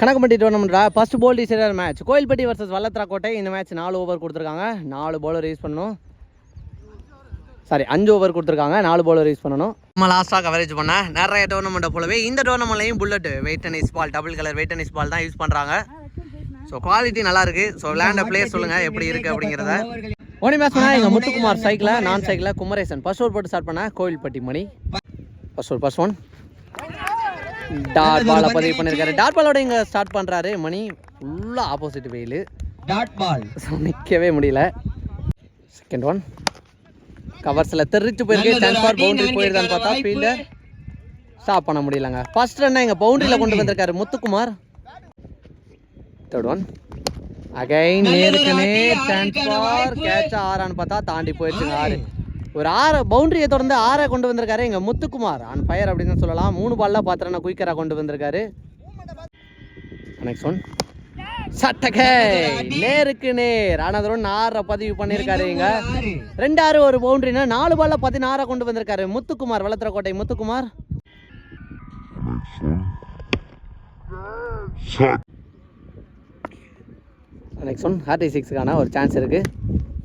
Kanakkampatti டோர்னமெண்ட்டா first pool decider match Kovilpatti versus Vallathrakottai இந்த match நாலு over கொடுத்துருக்காங்க. நாலு பவுலர் யூஸ் பண்ணணும். சாரி அஞ்சு ஓவர் கொடுத்துருக்காங்க. நாலு பவுலர் யூஸ் பண்ணணும். நம்ம லாஸ்ட்டாக கவரேஜ் பண்ண. நிறைய டோர்னமெண்ட்டை போலவே இந்த டோர்னமெண்ட்லையும் bullet weight tennis ball double colour weight tennis ball தான் யூஸ் பண்ணுறாங்க ஸோ குவாலிட்டி நல்லா இருக்கு. ஸோ விளையாண்ட பிளேயர் சொல்லுங்கள் எப்படி இருக்குது அப்படிங்கிறத. ஓனி மேட்ச் பண்ணால் எங்கள் முத்துக்குமார் சைக்கிளை நான் சைக்கிளை குமரேசன். ஃபர்ஸ்ட் ஓவர் போட்டு ஸ்டார்ட் பண்ண Kovilpatti Mani. First over first one dot பாலை பதிவு பண்ணியிருக்காரு டாட் பாலோட இங்கே ஸ்டார்ட் பண்ணுறாரு மணி ஃபுல்லாக ஆப்போசிட் வெயில் டாட் பால் ஸோ நிற்கவே முடியல செகண்ட் ஒன் கவர்ஸில் தெரிச்சு போயிருக்கு. சான்ஸ் ஃபார் பவுண்டரி போயிருதான்னு பார்த்தா ஃபீல்டர் ஸ்டாப் பண்ண முடியலங்க. ஃபர்ஸ்ட் ரன்னை எங்கள் பவுண்டரியில் கொண்டு வந்திருக்காரு. முத்துக்குமார். தேர்ட் ஒன் அகைன் நேருக்கு நேர் சான்ஸ் ஃபார் கேட்ச் ஆறான்னு பார்த்தா தாண்டி போயிடுச்சுங்க ஆறு. ஒரு ஆறு பவுண்டரியை தொடர்ந்து ஆறை கொண்டு வந்திருக்காரு எங்கள் முத்துக்குமார். ஆன் ஃபயர் அப்படின்னு சொல்லலாம். மூணு பால்ல பாத்திரனை குயிக்கராக கொண்டு வந்திருக்காரு. நெக்ஸ்ட் ஒன் சட்டகை நேருக்கு நேர். ஆனது ஒன்று ஆறை பதிவு பண்ணியிருக்காரு இங்க. ரெண்டு ஆறு. ஒரு பவுண்டரினா நாலு பால்ல பதினாறை கொண்டு வந்திருக்காரு. Muthukumar Valathrakottai Muthukumar. Next one hardy சிக்ஸுக்கான ஒரு சான்ஸ் இருக்கு.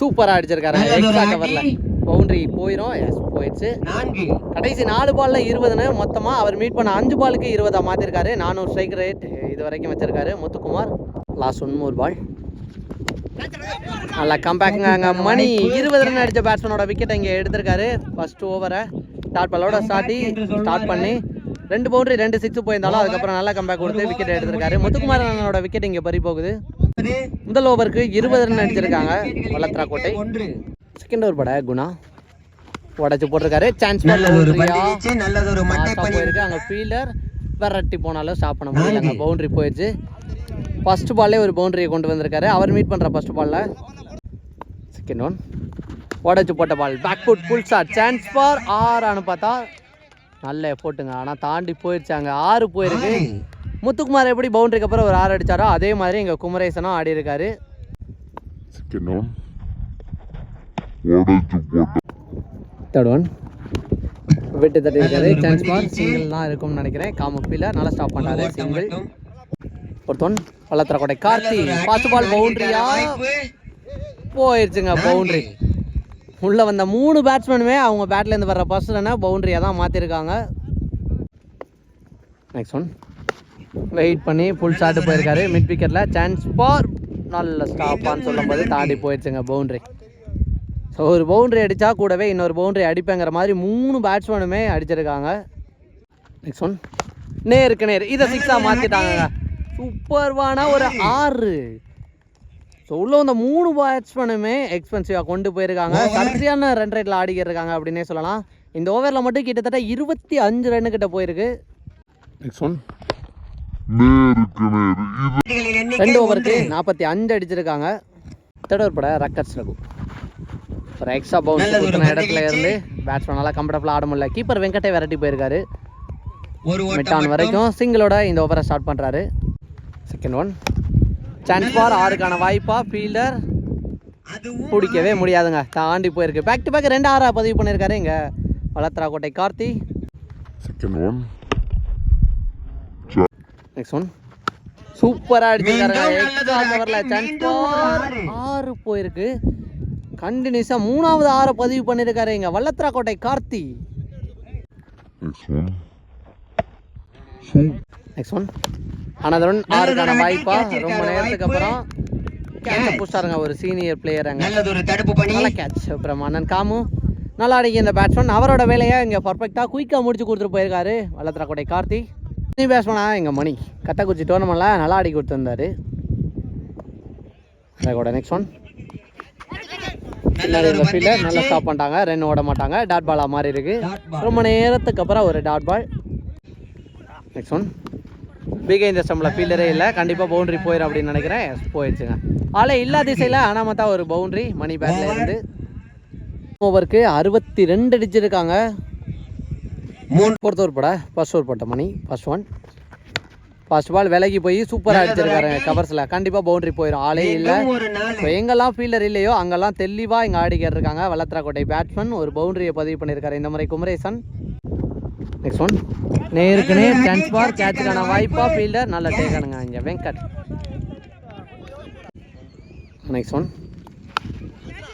சூப்பராக அடிச்சிருக்காரு. எக்ஸ்ட்ரா கவரில் பவுண்டரி போயிடும் எஸ் போயிடுச்சு. நான்கு. கடைசி நாலு பால்ல இருபதுன்னு மொத்தமாக அவர் மீட் பண்ண அஞ்சு பாலுக்கு இருபதா மாற்றிருக்காரு நானூறு ஸ்ட்ரைக் ரேட் இது வரைக்கும் வச்சிருக்காரு. முத்துக்குமார் லாஸ்ட் ஒன் ஒரு பால் நல்லா கம்பேக்குங்க அங்கே மணி இருபது ரன் அடித்த பேட்ஸ்மேனோட விக்கெட் இங்கே எடுத்திருக்காரு. ஃபர்ஸ்ட் ஓவரை டாட் பாலோட ஸ்டார்டி ஸ்டார்ட் பண்ணி ரெண்டு பவுண்டரி ரெண்டு சிக்ஸ் போயிருந்தாலும் அதுக்கப்புறம் நல்லா கம்பேக் கொடுத்து விக்கெட் எடுத்திருக்காரு. முத்துக்குமார் அண்ணனோட விக்கெட் இங்கே பறி போகுது. முதல் ஓவருக்கு இருபது ரன் அடிச்சிருக்காங்க. வளத்ரா கோட்டை. ஒன்று. செகண்ட் ஓவர் பட குணா. உடச்சு போட்டிருக்காரு. சான்ஸ் போயிருக்கு. அங்கே ஃபீல்டர் விரட்டி போனாலும் ஸ்டாப் பண்ண முடியல. அங்கே பவுண்டரி போயிடுச்சு ஃபர்ஸ்ட் பால்லே ஒரு பவுண்டரியை கொண்டு வந்திருக்காரு. அவர் மீட் பண்ணுற ஃபர்ஸ்ட் பால்ல செகண்ட் ஒன் உடச்சு போட்ட ball back foot pull shot chance for ஆறான்னு பார்த்தா நல்ல எஃபோர்ட்டுங்க ஆனால் தாண்டி போயிடுச்சு அங்கே. ஆறு போயிருக்கு. முத்துக்குமார் எப்படி பவுண்டரிக்கு அப்புறம் ஒரு ஆறு அடிச்சாரோ அதே மாதிரி இங்கே குமரேசனும் ஆடி இருக்காரு Second one. உடைச்சு போட்ட தேர்ட் ஒன். விட்டு தட்டி இருக்காரு சான்ஸ் ஃபார் சிங்கிள் தான் இருக்கும்னு நினைக்கிறேன். காம ஃபீலர் நல்லா ஸ்டாப் பண்ணாரு சிங்கிள் ஒருத்தன் வளர்த்துறக்கோட்டை கார்த்தி பாஸ்ட் பால் பவுண்டரியா போயிடுச்சுங்க பவுண்டரி உள்ள வந்த மூணு பேட்ஸ்மேனுமே அவங்க பேட்ல இருந்து வர்ற ஃபர்ஸ்ட் ரனை பவுண்டரியாக தான் மாற்றிருக்காங்க நெக்ஸ்ட் ஒன் வெயிட் பண்ணி ஃபுல் ஷாட் போயிருக்காரு. மிட் விக்கெட்டில் சான்ஸ் ஃபார் நல்ல ஸ்டாப்பான்னு சொல்லும்போது தாண்டி போயிடுச்சுங்க பவுண்டரி ஒரு பவுண்டரி அடித்தா கூடவே இன்னொரு பவுண்டரி அடிப்பேங்கிற மாதிரி மூணு பேட்ஸ்மேனுமே அடிச்சிருக்காங்க. நெக்ஸ்ட் ஒன் நேருக்கு நேர். இதை சிக்ஸாக மாற்றிட்டாங்க சூப்பர்வான ஒரு ஆறு. ஸோ உள்ள வந்த மூணு பேட்ஸ்மேனுமே எக்ஸ்பென்சிவாக கொண்டு போயிருக்காங்க. சரியான ரன் ரேட்டில் ஆடிக்கிட்டு இருக்காங்க அப்படின்னே சொல்லலாம். இந்த ஓவரில் மட்டும் கிட்டத்தட்ட இருபத்தி அஞ்சு ரன்னு கிட்ட போயிருக்கு. நெக்ஸ்ட் ஒன் ரெண்டு ஓவருக்கு நாற்பத்தி அஞ்சு அடிச்சிருக்காங்க. தேர்ட் ஓவர் பட ரக்கர்ஸ் ரகு ஒரு எக்ஸ்ட்ரா பவுன்ஸ் பந்து இடத்துல இருந்து பேட்ஸ்மேன் நல்லா கம்ஃபர்டபுளாக ஆட முடியல. கீப்பர் வெங்கட்டே விரட்டி போயிருக்காரு. மிட்டான். வரைக்கும் சிங்கிளோட இந்த ஓவரை ஸ்டார்ட் பண்ணுறாரு செகண்ட் ஒன் சான்ஸ் ஃபார் ஆறுக்கான வாய்ப்பா ஃபீல்டர் அதுவும் பிடிக்கவே முடியாதுங்க. தாண்டி போயிருக்கு. பேக் டு பேக் ரெண்டு ஆறா பதிவு பண்ணியிருக்காரு இங்க. Valathrakottai Karthi second one next one சூப்பரா அடிச்சிருக்காருங்க மீண்டும் எக்ஸ்ட்ரா நல்லதொரு கவர்ல attack, சான்ஸ் மீண்டும் ஒரு ஆறு. ஆறு போயிருக்கு. கண்டினியூஸா மூணாவது ஆறை பதிவு பண்ணியிருக்காரு இங்க Vallathrakottai Karthi. Next one next one another ஆறுக்கான வாய்ப்பா. ரொம்ப நேரத்துக்கு அப்புறம் கேட்ச புடிச்சாருங்க ஒரு சீனியர் பிளேயர் அங்க. நல்லதொரு தடுப்பு பணி. நல்ல கேட்ச் அப்புறம் அண்ணன் காமு. நல்லா அடிக்க இந்த பேட்ஸ்மேன் அவரோட வேலையை இங்கே பர்ஃபெக்டாக குயிக்காக முடிச்சு கொடுத்துட்டு போயிருக்காரு வல்லத்திரக்கோட்டை கார்த்தி. நீ பேட்ஸ்மேனா எங்கள் மணி. கட்டக்குச்சி டோர்னமெண்ட்டில் நல்லா அடி கொடுத்துருந்தாரு. கூட நெக்ஸ்ட் ஒன் இந்த ஃபீல்டர் நல்லா ஸ்டாப் பண்ணிட்டாங்க. ரன் ஓட மாட்டாங்க. டாட் பாலாக மாறி இருக்கு. டாட் பால் ரொம்ப நேரத்துக்கு அப்புறம் ஒரு dot ball next one P இந்த ஸ்டம்பில் ஃபீல்டரே இல்லை. கண்டிப்பாக பவுண்டரி போயிடும் அப்படின்னு நினைக்கிறேன். போயிடுச்சுங்க. ஆளே இல்லா திசையில் அனாமத்தா ஒரு பவுண்டரி மணி பேட்ல இருந்து. ஓவருக்கு அறுபத்தி ரெண்டு அடிச்சிருக்காங்க. மூணு. ஃபோர்த் ஓவர் போட. ஃபர்ஸ்ட் ஓவர் போட்ட Mani first one first ball விலகி போய் சூப்பராக அடிச்சிருக்காரு கவர்ஸில் கண்டிப்பாக பவுண்டரி போயிடும் ஆளே இல்லை. இப்போ எங்கெல்லாம் ஃபீல்டர் இல்லையோ அங்கெல்லாம் தெளிவாக இங்கே ஆடிக்கிட்டு இருக்காங்க வல்லத்ராக்கோட்டை பேட்ஸ்மேன் ஒரு பவுண்டரியை பதிவு பண்ணியிருக்காரு. இந்த முறை குமரேசன். நெக்ஸ்ட் ஒன் நேருக்கு நேர் சான்ஸ் பார் கேட்சுக்கான வாய்ப்பா. ஃபீல்டர் நல்ல டேக்கானுங்க இங்கே வெங்கட். நெக்ஸ்ட் ஒன்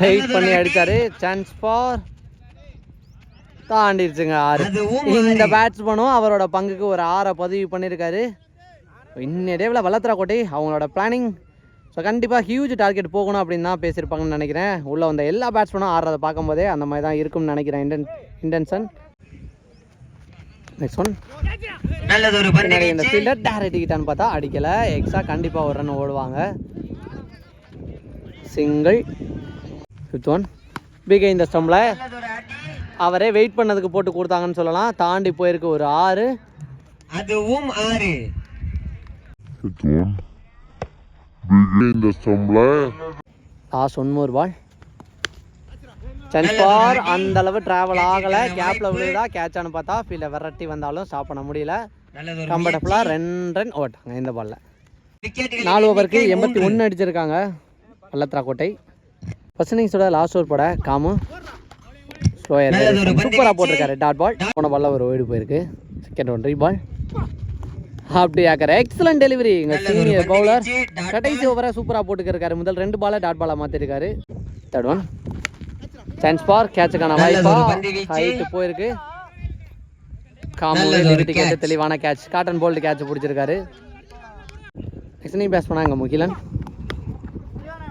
வெயிட் பண்ணி அடிச்சாரு. சான்ஸ் ஃபார் தாண்டிடுச்சுங்க ஆறு. இந்த பேட்ஸ்மேனும் அவரோட பங்குக்கு ஒரு ஆறை பதிவு பண்ணியிருக்காரு. இன்னிடைவில் வளர்த்துறா கோட்டை அவங்களோட பிளானிங் ஸோ கண்டிப்பாக ஹியூஜ் டார்கெட் போகணும் அப்படின்னு தான் பேசியிருப்பாங்கன்னு நினைக்கிறேன். உள்ளே வந்த எல்லா பேட்ஸ்மேனும் ஆடுறதை பார்க்கும்போதே அந்த மாதிரி தான் இருக்கும்னு நினைக்கிறேன். இன்டென் இன்டென்ஷன் நெக்ஸ்ட் ஒன் பந்து பின்னாடி இந்த. ஃபீல்டர் டேர் அடிக்கிட்டான்னு பார்த்தா அடிக்கலை. எக்ஸ்ட்ரா கண்டிப்பாக ஒரு ரன் ஓடுவாங்க. சிங்கிள் ஃபிஃப்த் ஒன் பிகே இந்த ஸ்டம்பில். அவரே வெயிட் பண்ணதுக்கு போட்டு கொடுத்தாங்கன்னு சொல்லலாம். தாண்டி போயிருக்கு ஒரு ஆறு. அதுவும் ஆறு. Begin the stumbler. Last one more ball. சென்பார் அந்த அளவு டிராவல் ஆகலை. கேப்பில் விழுதா கேட்சான்னு பார்த்தா ஃபீல்டை விரட்டி வந்தாலும் ஸ்டாப் பண்ண முடியல. நல்லதொரு கம்ஃபர்டபுளாக ரெண்டு ரன் ஓட்டாங்க இந்த பால்ல நாலு ஓவருக்கு எண்பத்தி ஒன்று அடிச்சிருக்காங்க பள்ளத்ரா கோட்டை ஃபர்ஸ்ட் இன்னிங்ஸோட லாஸ்ட் ஓவர் பட காமு. ஸ்லோயர் சூப்பராக போட்டிருக்காரு டாட் பால் போன பால்ல ஒரு ஓய்டு போயிருக்கு. செகண்ட் ஒன் பால் அப்படி ஆக்கிற. எக்ஸலன்ட் டெலிவரி எங்கள் சீனியர் பவுலர் கடைசி ஓவரை சூப்பராக போட்டுக்கிருக்காரு. முதல் ரெண்டு பாலை டாட் பாலாக மாற்றிருக்காரு தேர்ட் ஒன் சான்ஸ் பார் கேட்சுக்கான வாய்ப்பா. ஹைட்டு போயிருக்கு. காமு நல்லது ஒரு லிமிட்டு கேட்டு catch. தெளிவான catch caught and bowled catch பிடிச்சிருக்காரு. Next face பண்ணாங்க முகிலன்.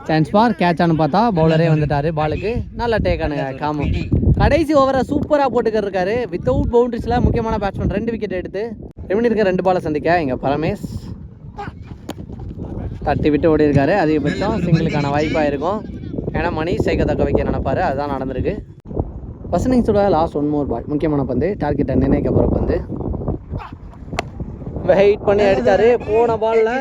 சான்ஸ் பார் கேட்சான்னு பார்த்தா பவுலரே வந்துட்டாரு. பாலுக்கு நல்ல டேக்கானுங்க காமு கடைசி ஓவரை சூப்பராக போட்டுக்கிட்டு இருக்காரு. வித்தவுட் பவுண்டரிஸில் முக்கியமான பேட்ஸ்மேன் ரெண்டு விக்கெட் எடுத்து எப்படி இருக்க? ரெண்டு பாலை சந்திக்க? இங்கே பரமேஷ். தட்டி விட்டு ஓடி இருக்காரு. அதிகபட்சம் சிங்கிளுக்கான வாய்ப்பாக இருக்கும். ஏன்னா மணி சைக்க தக்க வைக்க நினைப்பாரு. அதுதான் நடந்திருக்கு. ஃபர்ஸ்ட் இன்னிங்ஸோட லாஸ்ட் ஒன் மோர் பால் முக்கியமான பந்து. டார்கெட்டை நிர்ணயிக்க போகிற பந்து. வெயிட் பண்ணி அடித்தாரு போன பாலில்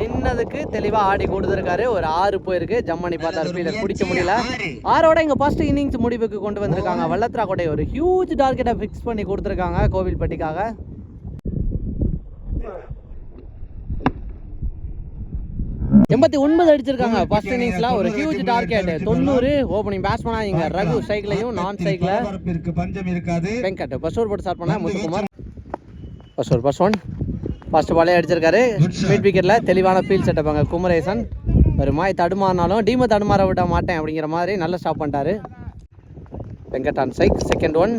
நின்னதுக்கு தெளிவாக ஆடி கொடுத்துருக்காரு. ஒரு ஆறு போயிருக்கு. ஜம்மணி பார்த்தாரு ஃபீல்டர் பிடிக்க முடியல. ஆறு. ஆரோட இங்கே ஃபர்ஸ்ட் இன்னிங்ஸ் முடிவுக்கு கொண்டு வந்திருக்காங்க. வல்லத்ரா கோட்டை ஒரு ஹியூஜ் டார்கெட்டை ஃபிக்ஸ் பண்ணி கொடுத்துருக்காங்க கோவில்பட்டிக்காக. எண்பத்தி ஒன்பது அடிச்சிருக்காங்க ஃபர்ஸ்ட் இன்னிங்ஸ்ல ஒரு ஹியூஜ் டார்கெட் தொண்ணூறு ஓப்பனிங் பேட்ஸ்மேனா இங்க ரகு சைக்கிளையும் நான் சைக்கிள. பஞ்சம் இருக்காது. வெங்கட் ஃபர்ஸ்ட் ஓவர் போட்டு ஸ்டார்ட் பண்ணா Muthukumar. First over first one first பாலே அடிச்சிருக்காரு. மிட் விக்கெட்ல தெளிவான ஃபீல்ட் செட்டப் அங்க குமரேசன். ஒரு மாய் தடுமாறினாலும் டீமை தடுமாற விட மாட்டேன் அப்படிங்கிற மாதிரி நல்ல ஸ்டாப் பண்ணிட்டாரு. Venkat on side second one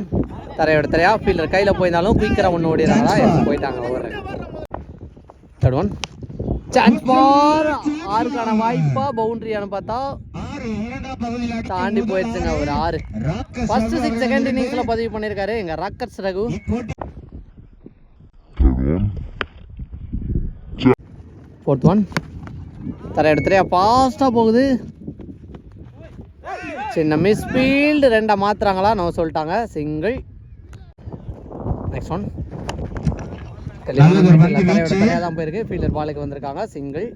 தரையோட தரையா ஃபீல்டர் கையில் போயிருந்தாலும் குயிக்கராக ஒன்று ஓடிடுறாங்களா? போயிட்டாங்க over third one chance for ஆறுக்கான வாய்ப்பா. பவுண்டரியான்னு பார்த்தா தாண்டி போயிடுச்சுங்க ஒரு ஆறு. ஃபர்ஸ்ட் சிக்ஸ் செகண்ட் இன்னிங்ஸ்ல பதிவு பண்ணியிருக்காரு. எங்க ராக்கர்ஸ் ரகு. ஃபோர்த் ஒன் தர எடுத்துறியா? ஃபாஸ்ட்டாக போகுது. சின்ன மிஸ் ஃபீல்டு ரெண்டா மாத்துறாங்களா? நம்ம சொல்லிட்டாங்க. Single next one. தரையாக தான் போயிருக்கு. ஃபீல்டர் பாலுக்கு வந்திருக்காங்க. சிங்கிள்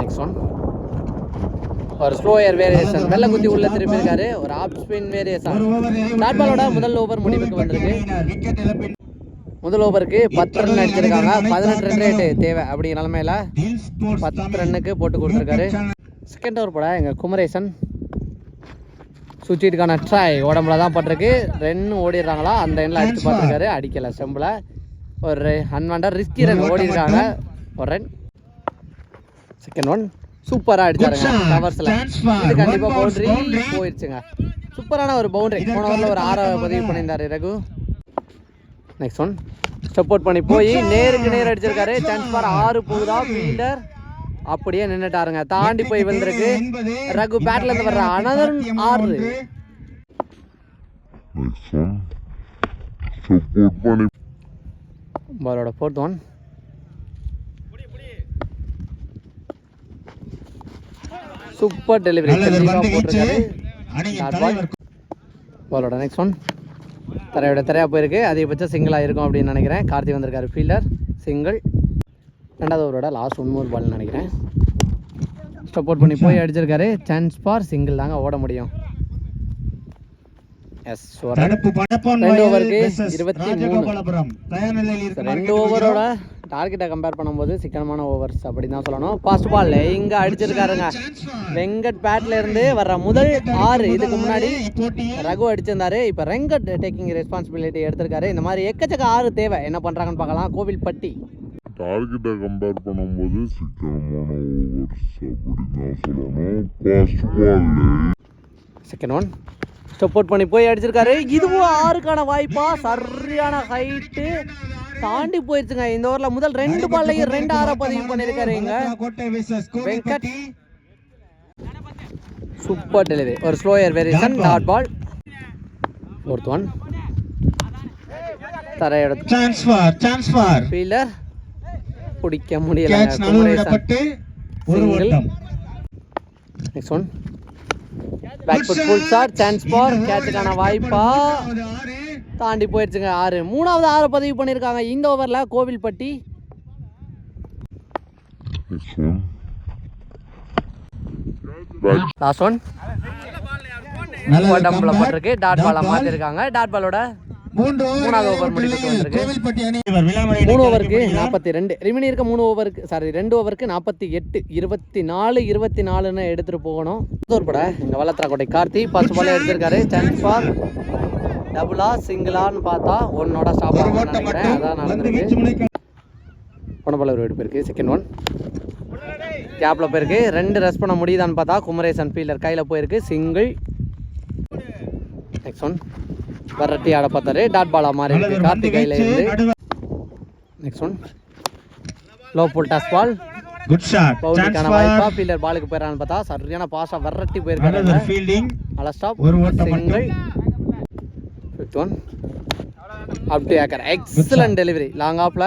நெக்ஸ்ட் ஒன் ஒரு ஸ்லோயர் வேரியேஷன் வெள்ள குத்தி உள்ள திரும்பி இருக்காரு ஒரு ஆப் ஸ்பின் வேரியேஷன் பாலோட முதல் ஓவர் முடிவுக்கு வந்திருக்கு முதல் ஓவருக்கு பத்து ரன் அடிச்சிருக்காங்க. பதினெட்டு ரன் ரேட்டு தேவை அப்படிங்கிற நிலமையில பத்து ரன்னுக்கு போட்டு கொடுத்துருக்காரு. செகண்ட் ஓவர் போட எங்கள் குமரேசன். சுவிட்சுக்கான ட்ரை உடம்புல தான் பட்டிருக்கு. ரென்னு ஓடிடுறாங்களா? அந்த எண்ணில் அடிச்சு பார்த்துருக்காரு. அடிக்கலை. செம்பில். ஒரு அன்வாண்டர் ரிஸ்கி ரன் ஓடிருக்காங்க ஒரு ரன் செகண்ட் ஒன் சூப்பராக அடிச்சாருங்க. கவர்ஸில். இது கண்டிப்பாக பவுண்டரி. போயிடுச்சுங்க சூப்பரான ஒரு பவுண்டரி போன ஒரு ஆறாவது பதிவு பண்ணியிருந்தாரு ரகு. நெக்ஸ்ட் ஒன் சப்போர்ட் பண்ணி போய் நேருக்கு நேர் அடிச்சிருக்காரு. சான்ஸ் பார் ஆறு போகுதா? ஃபீல்டர் அப்படியே நின்னுட்டாருங்க. தாண்டி போய் வந்திருக்கு ரகு பேட்ல இருந்து வர்ற அனதர் ஆறு. பாலோட ஃபோர்த் ஒன் சூப்பர் டெலிவரி பாலோட நெக்ஸ்ட் ஒன் தரையோட தரையாக போயிருக்கு. அதிகபட்சம் சிங்கிளாக இருக்கும் அப்படின்னு நினைக்கிறேன். கார்த்தி வந்திருக்காரு ஃபீல்டர் சிங்கிள் ரெண்டாவது ஓவரோட லாஸ்ட் ஒன் மூர் பால்னு நினைக்கிறேன். சப்போர்ட் பண்ணி போய் அடிச்சிருக்காரு. சான்ஸ் ஃபார் சிங்கிள் தாங்க ஓட முடியும். எஸ் ரெண்டு ஓவருக்கு இருபத்தி மூணு. ரெண்டு ஓவரோட டார்கெட்டை கம்பேர் பண்ணும்போது சிக்கனமான ஓவர்ஸ் அப்படி தான் சொல்லணும். ஃபர்ஸ்ட் பால் இங்கே அடிச்சிருக்காருங்க. வெங்கட் பேட்ல இருந்து வர்ற முதல் ஆறு. இதுக்கு முன்னாடி ரகு அடிச்சிருந்தாரு. இப்போ ரெங்கட் டேக்கிங் ரெஸ்பான்சிபிலிட்டி எடுத்திருக்காரு. இந்த மாதிரி எக்கச்சக்க ஆறு தேவை. என்ன பண்ணுறாங்கன்னு பார்க்கலாம். கோவில்பட்டி. டார்கெட்டை கம்பேர் பண்ணும்போது சிக்கனமான ஓவர்ஸ் அப்படின்னு தான் சொல்லணும். ஃபர்ஸ்ட் செகண்ட் ஒன் அவுட் பண்ணி போய் அடிச்சிருக்காரு. இதுவும் ஆறுக்கான வாய்ப்பா. சரியான ஹைட்டு தாண்டி போயிருச்சுங்க. இந்த ஓவரில் முதல் ரெண்டு பால்லையும் ரெண்டு ஆற பதிவு விசஸ் வெங்கட். Super delivery. ஒரு slower variation dot ball fourth one தர எடுத்து chance for chance for fielder பிடிக்க முடியல ஒரு. ஓட்டம். Next one back foot pull shot chance for கேட்சுக்கான வாய்ப்பா. தாண்டி போயிடுச்சுங்க ஆறு. மூணாவது ஆறு பதிவு பண்ணியிருக்காங்க இந்த ஓவரில் கோவில்பட்டி. Last one. போட்டிருக்கு. டாட் பாலை. மாற்றிருக்காங்க டாட் பாலோட மூணாவது ஓவர் முடிவுக்கு மூணு ஓவருக்கு. நாற்பத்தி ரெண்டு. ரிமினி இருக்க மூணு ஓவருக்கு சாரி ரெண்டு ஓவருக்கு நாற்பத்தி எட்டு. இருபத்தி நாலு இருபத்தி நாலுன்னு எடுத்துகிட்டு போகணும். பட எங்கள் வளத்திராக்கோட்டை கார்த்தி. பத்து பால் எடுத்திருக்காரு. சான்ஸ் ஃபார் டபுளா சிங்கிளான்னு பார்த்தா ஒன்னோட ஸ்டாப் ஒரு ஆகும் ஓட்டம் நினைக்கிறேன். அதான் நடந்திருக்கு வீச்சு முனைக்கு போன பால் ஒரு வெடி போயிருக்கு செகண்ட் ஒன் கேப்பில் போயிருக்கு. ரெண்டு ரெஸ்ட் பண்ண முடியுதான்னு பார்த்தா குமரேசன் ஃபீல்டர் கையில் போயிருக்கு. சிங்கிள் நெக்ஸ்ட் ஒன் வரட்டி ஆட பார்த்தாரு. டாட் பாலா நல்லது இருக்கு கார்த்திக் கையில் இருந்து. Next one low full toss ball பவுண்டரிக்கான வாய்ப்பா ஃபீல்டர் பாலுக்கு போயிடறான்னு பார்த்தா சரியான பாஸா வரட்டி போயிருக்காரு. fielding. நல்ல ஸ்டாப் ஒரு ஓட்டம் single fifth one up to acre excellent delivery long ஆஃப்ல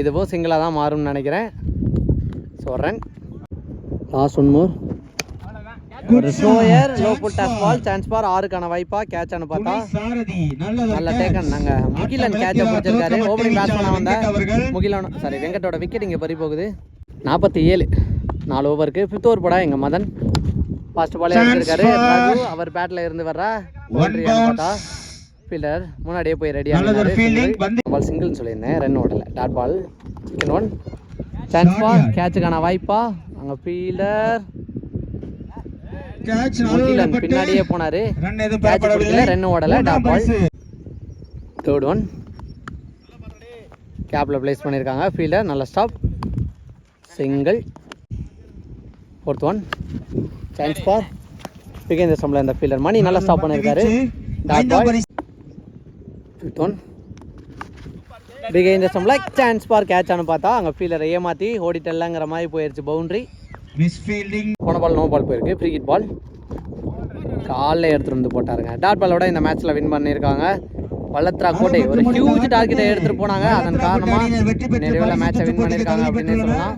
இதுவும் சிங்கிளாக தான் மாறும்னு நினைக்கிறேன். ரன் லாஸ்ட் ஒன் மோர் ஒரு slower low full toss ball chance for ஆறுக்கான வாய்ப்பா. கேட்ச்னு பார்த்தா நல்ல டேக்கன் நாங்க முகிலன் கேட்ச பிடிச்சிருக்காரு ஓப்பனிங் பேட்ஸ் பண்ண வந்த முகிலன் சாரி வெங்கட்டோட விக்கெட் இங்கே பறி போகுது. நாற்பத்தி ஏழு. நாலு ஓவருக்கு ஃபிஃப்த் ஓவர் போட எங்க மதன். ஃபர்ஸ்ட் பால் ரகு அவர் பேட்ல இருந்து வர்றா. பார்த்தா. ஃபீல்டர் முன்னாடியே போய் ரெடி. பால் சிங்கிள்னு சொல்லியிருந்தேன். ரன் ஓடல dot ball second one chance for Short. கேட்சுக்கான வாய்ப்பா? அங்க ஃபீல்டர் பின்னாடியே போனாரு. ரன் ஓடல, ball. பரிசு. தேர்ட் ஒன் கேப்பில் ப்ளேஸ் பண்ணியிருக்காங்க ஃபீல்டர் நல்ல stop single fourth one chance for விகேந்திர சம்பளம் இந்த ஃபீல்டர் மணி நல்லா ஸ்டாப் பண்ணியிருக்காரு. டாட் பால் ஃபிஃப்த் ஒன் விகேந்திர சம்பளம் சான்ஸ் ஃபார் கேட்சானு பார்த்தா அங்கே ஃபீல்டரை ஏமாற்றி ஓடிட்டல்லங்கிற மாதிரி போயிடுச்சு பவுண்ட்ரி மிஸ் ஃபீல்டிங் போன பால் நோ பால் போயிருக்கு. ஃப்ரீ ஹிட் பால் காலில் எடுத்துகிட்டு வந்து போட்டாருங்க. டாட் பாலோட இந்த மேட்ச்சில் வின் பண்ணியிருக்காங்க வல்லத்ரா கோட்டை ஒரு ஹியூஜ் டார்கெட்டை எடுத்துகிட்டு போனாங்க. அதன் காரணமாக நிறைவேல மேட்சை வின் பண்ணியிருக்காங்க அப்படின்னு சொல்லலாம்.